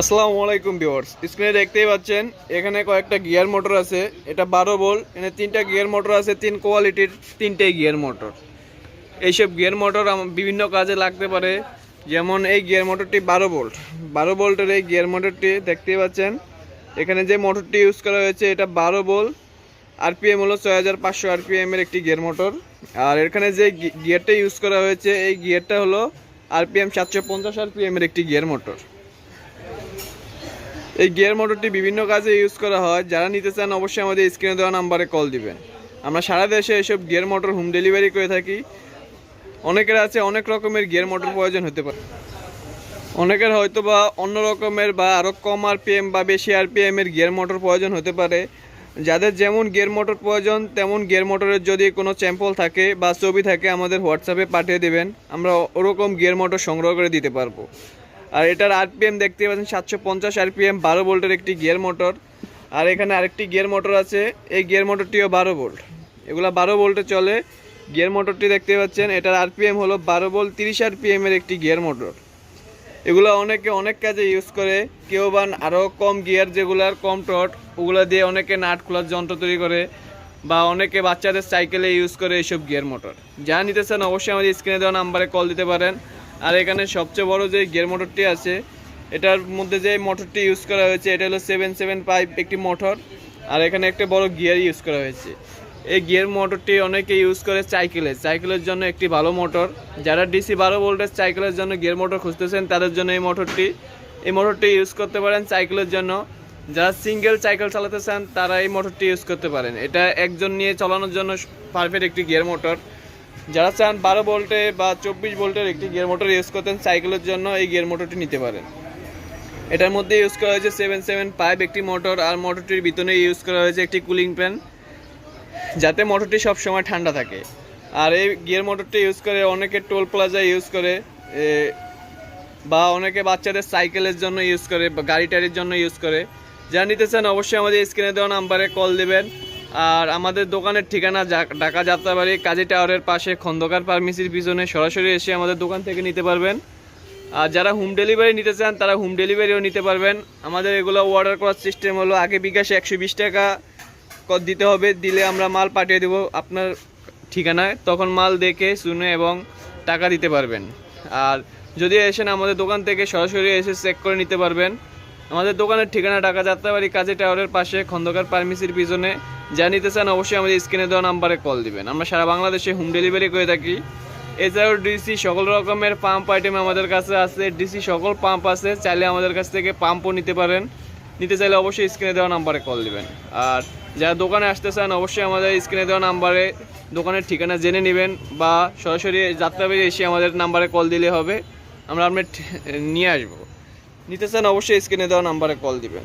আসসালামু আলাইকুম ভিউয়ার্স। স্ক্রিনে দেখতেই পাচ্ছেন, এখানে কয়েকটা গিয়ার মোটর আছে। এটা বারো বল এখানে তিনটা গিয়ার মোটর আছে, তিন কোয়ালিটির তিনটে গিয়ার মোটর। এইসব গিয়ার মোটর বিভিন্ন কাজে লাগতে পারে। যেমন এই গিয়ার মোটরটি বারো বোল্ট বারো বোল্টের এই গিয়ার মোটরটি দেখতেই পাচ্ছেন, এখানে যে মোটরটি ইউজ করা হয়েছে, এটা বারো বল আরপিএম হলো ছয় হাজার পাঁচশো আরপিএম এর একটি গিয়ার মোটর। আর এখানে যে গিয়ারটা ইউজ করা হয়েছে, এই গিয়ারটা হলো আরপিএম সাতশো পঞ্চাশ আরপিএম এর একটি গিয়ার মোটর। এই গিয়ার মোটরটি বিভিন্ন কাজে ইউজ করা হয়। যারা নিতে চান অবশ্যই আমাদের স্ক্রিনে দেওয়া নাম্বারে কল দিবেন। আমরা সারা দেশে এসব গিয়ার মোটর হোম ডেলিভারি করে থাকি। অনেকের আছে অনেক রকমের গিয়ার মোটর প্রয়োজন হতে পারে। অনেকের হয়তো বা অন্য রকমের বা আরও কম আরপিএম বা বেশি আরপিএম এর গিয়ার মোটর প্রয়োজন হতে পারে। যাদের যেমন গিয়ার মোটর প্রয়োজন, তেমন গিয়ার মোটরের যদি কোনো চ্যাম্পল থাকে বা ছবি থাকে, আমাদের হোয়াটসঅ্যাপে পাঠিয়ে দেবেন। আমরা ওরকম গিয়ার মোটর সংগ্রহ করে দিতে পারব। আর এটার আরপিএম দেখতে পাচ্ছেন, সাতশো পঞ্চাশ আরপিএম, বারো ভোল্টের একটি গিয়ার মোটর। আর এখানে আরেকটি গিয়ার মোটর আছে, এই গিয়ার মোটরটিও বারো ভোল্ট। এগুলা বারো ভোল্টে চলে। গিয়ার মোটরটি দেখতে পাচ্ছেন, এটার আরপিএম হলো বারো ভোল্ট, তিরিশ আরপিএম এর একটি গিয়ার মোটর। এগুলো অনেকে অনেক কাজে ইউজ করে, কেউ বা আরও কম গিয়ার যেগুলার কম টট ওগুলো দিয়ে অনেকে নাট খোলার যন্ত্র তৈরি করে, বা অনেকে বাচ্চাদের সাইকেলে ইউজ করে এইসব গিয়ার মোটর। যা নিতে চান অবশ্যই আমাদের স্ক্রিনে দেওয়া নাম্বারে কল দিতে পারেন। আর এখানে সবচেয়ে বড় যে গিয়ার মোটরটি আছে, এটার মধ্যে যে মোটরটি ইউজ করা হয়েছে, এটা হলো সেভেন সেভেন পাইপ একটি মোটর। আর এখানে একটা বড় গিয়ার ইউজ করা হয়েছে। এই গিয়ার মোটরটি অনেকে ইউজ করে সাইকেলে। সাইকেলের জন্য একটি ভালো মোটর। যারা ডিসি বারো ভোল্টের সাইকেলের জন্য গিয়ার মোটর খুঁজতেছেন, তাদের জন্য এই মোটরটি। এই মোটরটি ইউজ করতে পারেন সাইকেলের জন্য। যারা সিঙ্গেল সাইকেল চালাতে চান, তারা এই মোটরটি ইউজ করতে পারেন। এটা একজন নিয়ে চালানোর জন্য পারফেক্ট একটি গিয়ার মোটর। যারা চান বারো ভোল্টে বা চব্বিশ ভোল্টের একটি গিয়ার মোটর ইউজ করতেন সাইকেলের জন্য এই গিয়ার মোটরটি নিতে পারেন। এটার মধ্যে ইউজ করা হয়েছে সেভেন সেভেন পাইপ একটি মোটর আর মোটরটির ভিতরে ইউজ করা হয়েছে একটি কুলিং ফ্যান যাতে মোটরটি সব সময় ঠান্ডা থাকে। আর এই গিয়ার মোটরটি ইউজ করে অনেকে টোল প্লাজা ইউজ করে বা অনেকে বাচ্চাদের সাইকেলের জন্য ইউজ করে, বা গাড়ি টাড়ির জন্য ইউজ করে। যা নিতে চান অবশ্যই আমাদের স্ক্রিনে দেওয়া নাম্বারে কল দেবেন। আর আমাদের দোকানের ঠিকানা ঢাকা যাত্রাবাড়ি, কাজী টাওয়ারের পাশে খন্দকার ফার্মেসির পিছনে সরাসরি এসে আমাদের দোকান থেকে নিতে পারবেন। আর যারা হোম ডেলিভারি নিতে চান, তারা হোম ডেলিভারিও নিতে পারবেন। আমাদের এগুলো অর্ডার করার সিস্টেম হলো, আগে বিকাশে একশো বিশ টাকা কর দিতে হবে, দিলে আমরা মাল পাঠিয়ে দেবো আপনার ঠিকানায়। তখন মাল দেখে, শুনে এবং টাকা দিতে পারবেন। আর যদি এসেন আমাদের দোকান থেকে সরাসরি এসে চেক করে নিতে পারবেন। আমাদের দোকানের ঠিকানা ঢাকা যাত্রাবাড়ি কাজী টাওয়ারের পাশে খন্দকার ফার্মেসির পিছনে। যা নিতে চান অবশ্যই আমাদের স্ক্রিনে দেওয়া নাম্বারে কল দিবেন। আমরা সারা বাংলাদেশে হোম ডেলিভারি করে থাকি। এছাড়াও ডিসি সকল রকমের পাম্প আইটেম আমাদের কাছে আছে। ডিসি সকল পাম্প আছে। চাইলে আমাদের কাছ থেকে পাম্পও নিতে পারেন। নিতে চাইলে অবশ্যই স্ক্রিনে দেওয়া নাম্বারে কল দিবেন। আর যারা দোকানে আসতে চান অবশ্যই আমাদের স্ক্রিনে দেওয়া নাম্বারে দোকানের ঠিকানা জেনে নেবেন বা সরাসরি যাত্রাবাড়ি এসে আমাদের নাম্বারে কল দিলে হবে। আমরা আপনার নিয়ে আসব। নিতে চান অবশ্যই স্ক্রিনে দেওয়া নাম্বারে কল দিবেন।